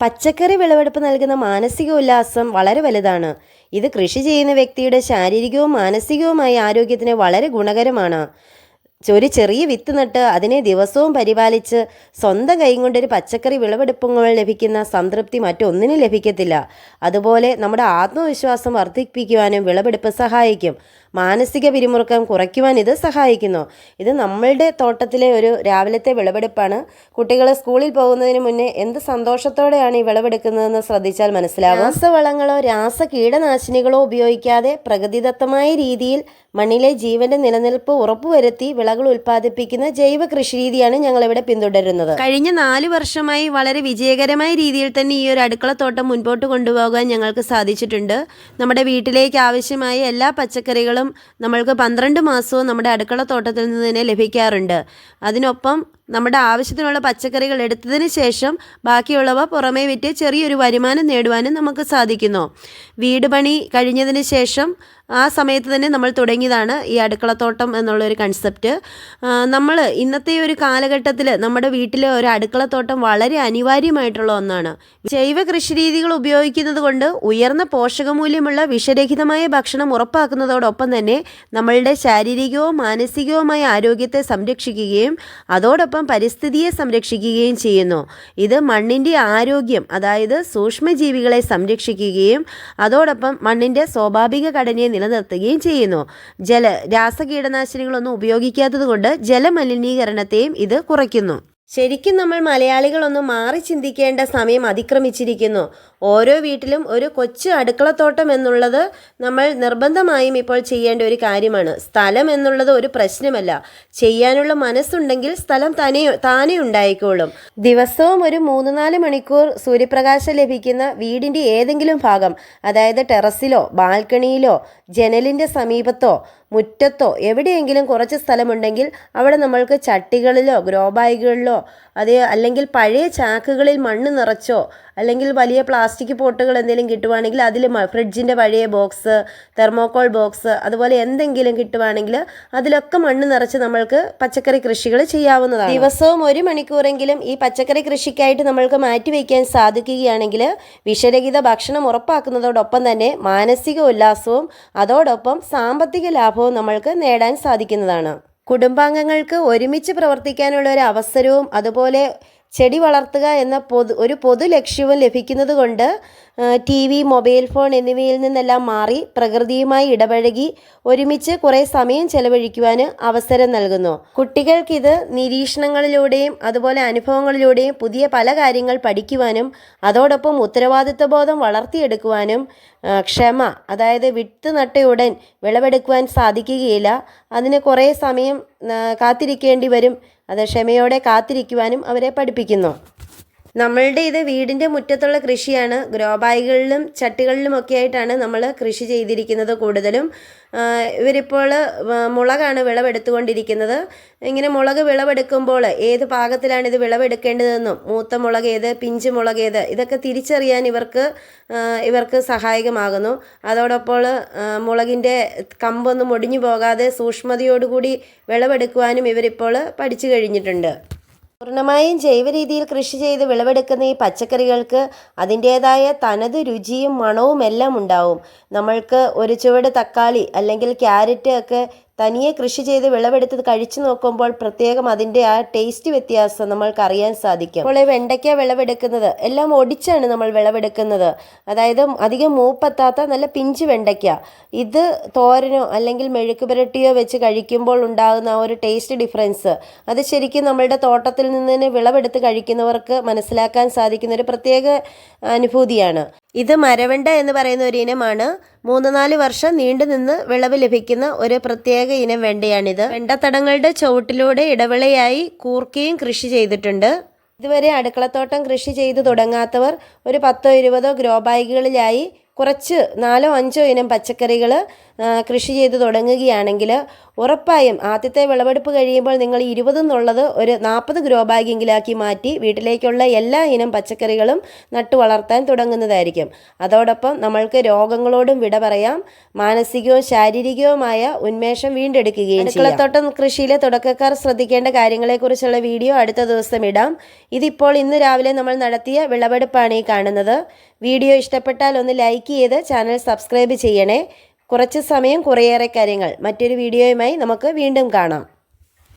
പച്ചക്കറി വിളവെടുപ്പ് നൽകുന്ന മാനസിക ഉല്ലാസം വളരെ വലുതാണ്. ഇത് കൃഷി ചെയ്യുന്ന വ്യക്തിയുടെ ശാരീരികവും മാനസികവുമായ ആരോഗ്യത്തിന് വളരെ ഗുണകരമാണ്. ഒരു ചെറിയ വിത്ത് നട്ട് അതിനെ ദിവസവും പരിപാലിച്ച് സ്വന്തം കൈയും കൊണ്ടൊരു പച്ചക്കറി വിളവെടുപ്പുകൾ ലഭിക്കുന്ന സംതൃപ്തി മറ്റൊന്നിനും ലഭിക്കത്തില്ല. അതുപോലെ നമ്മുടെ ആത്മവിശ്വാസം വർദ്ധിപ്പിക്കുവാനും വിളവെടുപ്പ് സഹായിക്കും. മാനസിക പിരിമുറുക്കം കുറയ്ക്കുവാൻ ഇത് സഹായിക്കുന്നു. ഇത് നമ്മളുടെ തോട്ടത്തിലെ ഒരു രാവിലത്തെ വിളവെടുപ്പാണ്. കുട്ടികൾ സ്കൂളിൽ പോകുന്നതിന് മുന്നേ എന്ത് സന്തോഷത്തോടെയാണ് ഈ വിളവെടുക്കുന്നതെന്ന് ശ്രദ്ധിച്ചാൽ മനസ്സിലാവും. രാസവളങ്ങളോ രാസ കീടനാശിനികളോ ഉപയോഗിക്കാതെ പ്രകൃതിദത്തമായ രീതിയിൽ മണ്ണിലെ ജീവന്റെ നിലനിൽപ്പ് ഉറപ്പുവരുത്തി വിളകൾ ഉൽപ്പാദിപ്പിക്കുന്ന ജൈവ കൃഷി രീതിയാണ് ഞങ്ങൾ ഇവിടെ പിന്തുടരുന്നത്. കഴിഞ്ഞ നാല് വർഷമായി വളരെ വിജയകരമായ രീതിയിൽ തന്നെ ഈ ഒരു അടുക്കളത്തോട്ടം മുൻപോട്ട് കൊണ്ടുപോകാൻ ഞങ്ങൾക്ക് സാധിച്ചിട്ടുണ്ട്. നമ്മുടെ വീട്ടിലേക്ക് ആവശ്യമായ എല്ലാ പച്ചക്കറികളും നമ്മൾക്ക് പന്ത്രണ്ട് മാസവും നമ്മുടെ അടുക്കളത്തോട്ടത്തിൽ നിന്ന് തന്നെ ലഭിക്കാറുണ്ട്. അതിനൊപ്പം നമ്മുടെ ആവശ്യത്തിനുള്ള പച്ചക്കറികൾ എടുത്തതിന് ശേഷം ബാക്കിയുള്ളവ പുറമേ വിറ്റ് ചെറിയൊരു വരുമാനം നേടുവാനും നമുക്ക് സാധിക്കുന്നു. വീട് പണി കഴിഞ്ഞതിന് ശേഷം ആ സമയത്ത് തന്നെ നമ്മൾ തുടങ്ങിയതാണ് ഈ അടുക്കളത്തോട്ടം എന്നുള്ളൊരു കൺസെപ്റ്റ് നമ്മൾ ഇന്നത്തെ ഒരു കാലഘട്ടത്തിൽ നമ്മുടെ വീട്ടിലെ ഒരു അടുക്കളത്തോട്ടം വളരെ അനിവാര്യമായിട്ടുള്ള ഒന്നാണ്. ജൈവ കൃഷി രീതികൾ ഉപയോഗിക്കുന്നത് കൊണ്ട് ഉയർന്ന പോഷകമൂല്യമുള്ള വിഷരഹിതമായ ഭക്ഷണം ഉറപ്പാക്കുന്നതോടൊപ്പം തന്നെ നമ്മളുടെ ശാരീരികവും മാനസികവുമായ ആരോഗ്യത്തെ സംരക്ഷിക്കുകയും അതോടൊപ്പം പരിസ്ഥിതിയെ സംരക്ഷിക്കുകയും ചെയ്യുന്നു. ഇത് മണ്ണിന്റെ ആരോഗ്യം അതായത് സൂക്ഷ്മജീവികളെ സംരക്ഷിക്കുകയും അതോടൊപ്പം മണ്ണിന്റെ സ്വാഭാവിക ഘടനയെ നിലനിർത്തുകയും ചെയ്യുന്നു. ജല രാസ കീടനാശിനികളൊന്നും ഉപയോഗിക്കാത്തത് കൊണ്ട് ജലമലിനീകരണത്തെയും ഇത് കുറയ്ക്കുന്നു. ശരിക്കും നമ്മൾ മലയാളികളൊന്നും മാറി ചിന്തിക്കേണ്ട സമയം അതിക്രമിച്ചിരിക്കുന്നു. ഓരോ വീട്ടിലും ഒരു കൊച്ചു അടുക്കളത്തോട്ടം എന്നുള്ളത് നമ്മൾ നിർബന്ധമായും ഇപ്പോൾ ചെയ്യേണ്ട ഒരു കാര്യമാണ്. സ്ഥലം എന്നുള്ളത് ഒരു പ്രശ്നമല്ല. ചെയ്യാനുള്ള മനസ്സുണ്ടെങ്കിൽ സ്ഥലം തനെ താനെ ഉണ്ടായിക്കോളും. ദിവസവും ഒരു മൂന്ന് നാല് മണിക്കൂർ സൂര്യപ്രകാശം ലഭിക്കുന്ന വീടിന്റെ ഏതെങ്കിലും ഭാഗം അതായത് ടെറസിലോ ബാൽക്കണിയിലോ ജനലിന്റെ സമീപത്തോ മുറ്റത്തോ എവിടെയെങ്കിലും കുറച്ച് സ്ഥലമുണ്ടെങ്കിൽ അവിടെ നമ്മൾക്ക് ചട്ടികളിലോ ഗ്രോ ബാഗുകളിലോ അത് അല്ലെങ്കിൽ പഴയ ചാക്കുകളിൽ മണ്ണ് നിറച്ചോ അല്ലെങ്കിൽ വലിയ പ്ലാസ്റ്റിക് പോട്ടുകൾ എന്തെങ്കിലും കിട്ടുവാണെങ്കിൽ അതിൽ ഫ്രിഡ്ജിന്റെ പഴയ ബോക്സ് തെർമോക്കോൾ ബോക്സ് അതുപോലെ എന്തെങ്കിലും കിട്ടുവാണെങ്കിൽ അതിലൊക്കെ മണ്ണ് നിറച്ച് നമ്മൾക്ക് പച്ചക്കറി കൃഷികൾ ചെയ്യാവുന്നതാണ്. ദിവസവും ഒരു മണിക്കൂറെങ്കിലും ഈ പച്ചക്കറി കൃഷിക്കായിട്ട് നമ്മൾക്ക് മാറ്റിവെക്കാൻ സാധിക്കുകയാണെങ്കിൽ വിഷരഹിത ഭക്ഷണം ഉറപ്പാക്കുന്നതോടൊപ്പം തന്നെ മാനസിക ഉല്ലാസവും അതോടൊപ്പം സാമ്പത്തിക ലാഭവും നമ്മൾക്ക് നേടാൻ സാധിക്കുന്നതാണ്. കുടുംബാംഗങ്ങൾക്ക് ഒരുമിച്ച് പ്രവർത്തിക്കാനുള്ള ഒരു അവസരവും അതുപോലെ ചെടി വളർത്തുക എന്ന പൊതു ഒരു പൊതു ലക്ഷ്യവും ലഭിക്കുന്നത് കൊണ്ട് ടി വി മൊബൈൽ ഫോൺ എന്നിവയിൽ നിന്നെല്ലാം മാറി പ്രകൃതിയുമായി ഇടപഴകി ഒരുമിച്ച് കുറേ സമയം ചെലവഴിക്കുവാൻ അവസരം നൽകുന്നു. കുട്ടികൾക്കിത് നിരീക്ഷണങ്ങളിലൂടെയും അതുപോലെ അനുഭവങ്ങളിലൂടെയും പുതിയ പല കാര്യങ്ങൾ പഠിക്കുവാനും അതോടൊപ്പം ഉത്തരവാദിത്വ ബോധം വളർത്തിയെടുക്കുവാനും ക്ഷമ അതായത് വിത്ത് നട്ടയുടൻ വിളവെടുക്കുവാൻ സാധിക്കുകയില്ല. അതിന് കുറേ സമയം കാത്തിരിക്കേണ്ടി വരും. അത് ക്ഷമയോടെ കാത്തിരിക്കുവാനും അവരെ പഠിപ്പിക്കുന്നു. നമ്മളുടെ ഇത് വീടിന്റെ മുറ്റത്തുള്ള കൃഷിയാണ്. ഗ്രോ ബാഗുകളിലും ചട്ടികളിലും ഒക്കെ ആയിട്ടാണ് നമ്മൾ കൃഷി ചെയ്തിരിക്കുന്നത് കൂടുതലും. ഇവരിപ്പോൾ മുളകാണ് വിളവെടുത്തുകൊണ്ടിരിക്കുന്നത്. ഇങ്ങനെ മുളക് വിളവെടുക്കുമ്പോൾ ഏത് പാകത്തിലാണ് ഇത് വിളവെടുക്കേണ്ടതെന്നും മൂത്ത മുളക് ഏത് പിഞ്ച് മുളക് ഏത് ഇതൊക്കെ തിരിച്ചറിയാൻ ഇവർക്ക് ഇവർക്ക് സഹായകമാകുന്നു. അതോടൊപ്പം മുളകിന്റെ കമ്പൊന്നും ഒടിഞ്ഞു പോകാതെ സൂക്ഷ്മതയോടുകൂടി വിളവെടുക്കുവാനും ഇവരിപ്പോൾ പഠിച്ചു കഴിഞ്ഞിട്ടുണ്ട്. പൂർണമായും ജൈവ രീതിയിൽ കൃഷി ചെയ്ത് വിളവെടുക്കുന്ന ഈ പച്ചക്കറികൾക്ക് അതിന്റേതായ തനത് രുചിയും മണവും എല്ലാം ഉണ്ടാവും. നമ്മൾക്ക് ഒരു ചുവട് തക്കാളി അല്ലെങ്കിൽ ക്യാരറ്റ് ഒക്കെ തനിയെ കൃഷി ചെയ്ത് വിളവെടുത്ത് കഴിച്ചു നോക്കുമ്പോൾ പ്രത്യേകം അതിന്റെ ആ ടേസ്റ്റ് വ്യത്യാസം നമ്മൾക്ക് അറിയാൻ സാധിക്കും. അപ്പോൾ വെണ്ടയ്ക്ക വിളവെടുക്കുന്നത് എല്ലാം ഒടിച്ചാണ് നമ്മൾ വിളവെടുക്കുന്നത്. അതായത് അധികം മൂപ്പത്താത്ത നല്ല പിഞ്ച് വെണ്ടയ്ക്ക. ഇത് തോരനോ അല്ലെങ്കിൽ മെഴുക്ക് പുരട്ടിയോ വെച്ച് കഴിക്കുമ്പോൾ ഉണ്ടാകുന്ന ആ ഒരു ടേസ്റ്റ് ഡിഫറൻസ്. അത് ശരിക്കും നമ്മളുടെ തോട്ടത്തിൽ നിന്ന് തന്നെ വിളവെടുത്ത് കഴിക്കുന്നവർക്ക് മനസ്സിലാക്കാൻ സാധിക്കുന്ന ഒരു പ്രത്യേക അനുഭൂതിയാണ്. ഇത് മരവെണ്ട എന്ന് പറയുന്ന ഒരു ഇനമാണ് മൂന്ന് നാല് വർഷം നീണ്ടു നിന്ന് വിളവ് ലഭിക്കുന്ന ഒരു പ്രത്യേക ഇനം വെണ്ടയാണിത്. വെണ്ടത്തടങ്ങളുടെ ചുവട്ടിലൂടെ ഇടവിളയായി കൂർക്കയും കൃഷി ചെയ്തിട്ടുണ്ട്. ഇതുവരെ അടുക്കളത്തോട്ടം കൃഷി ചെയ്തു തുടങ്ങാത്തവർ ഒരു പത്തോ ഇരുപതോ ഗ്രോ ബാഗുകളിലായി കുറച്ച് നാലോ അഞ്ചോ ഇനം പച്ചക്കറികൾ കൃഷി ചെയ്ത് തുടങ്ങുകയാണെങ്കിൽ ഉറപ്പായും ആദ്യത്തെ വിളവെടുപ്പ് കഴിയുമ്പോൾ നിങ്ങൾ ഇരുപത് എന്നുള്ളത് ഒരു നാൽപ്പത് ഗ്രോ ബാഗെങ്കിലാക്കി മാറ്റി വീട്ടിലേക്കുള്ള എല്ലാ ഇനം പച്ചക്കറികളും നട്ടു വളർത്താൻ തുടങ്ങുന്നതായിരിക്കും. അതോടൊപ്പം നമ്മൾക്ക് രോഗങ്ങളോടും വിട പറയാം. മാനസികവും ശാരീരികവുമായ ഉന്മേഷം വീണ്ടെടുക്കുകയും അടുക്കളത്തോട്ടം കൃഷിയിലെ തുടക്കക്കാർ ശ്രദ്ധിക്കേണ്ട കാര്യങ്ങളെക്കുറിച്ചുള്ള വീഡിയോ അടുത്ത ദിവസം ഇടാം. ഇതിപ്പോൾ ഇന്ന് രാവിലെ നമ്മൾ നടത്തിയ വിളവെടുപ്പാണ് ഈ കാണുന്നത്. വീഡിയോ ഇഷ്ടപ്പെട്ടാൽ ഒന്ന് ലൈക്ക് ചെയ്ത് ചാനൽ സബ്സ്ക്രൈബ് ചെയ്യണേ. കുറച്ച് സമയം കുറേയേറെ കാര്യങ്ങൾ മറ്റൊരു വീഡിയോയുമായി നമുക്ക് വീണ്ടും കാണാം.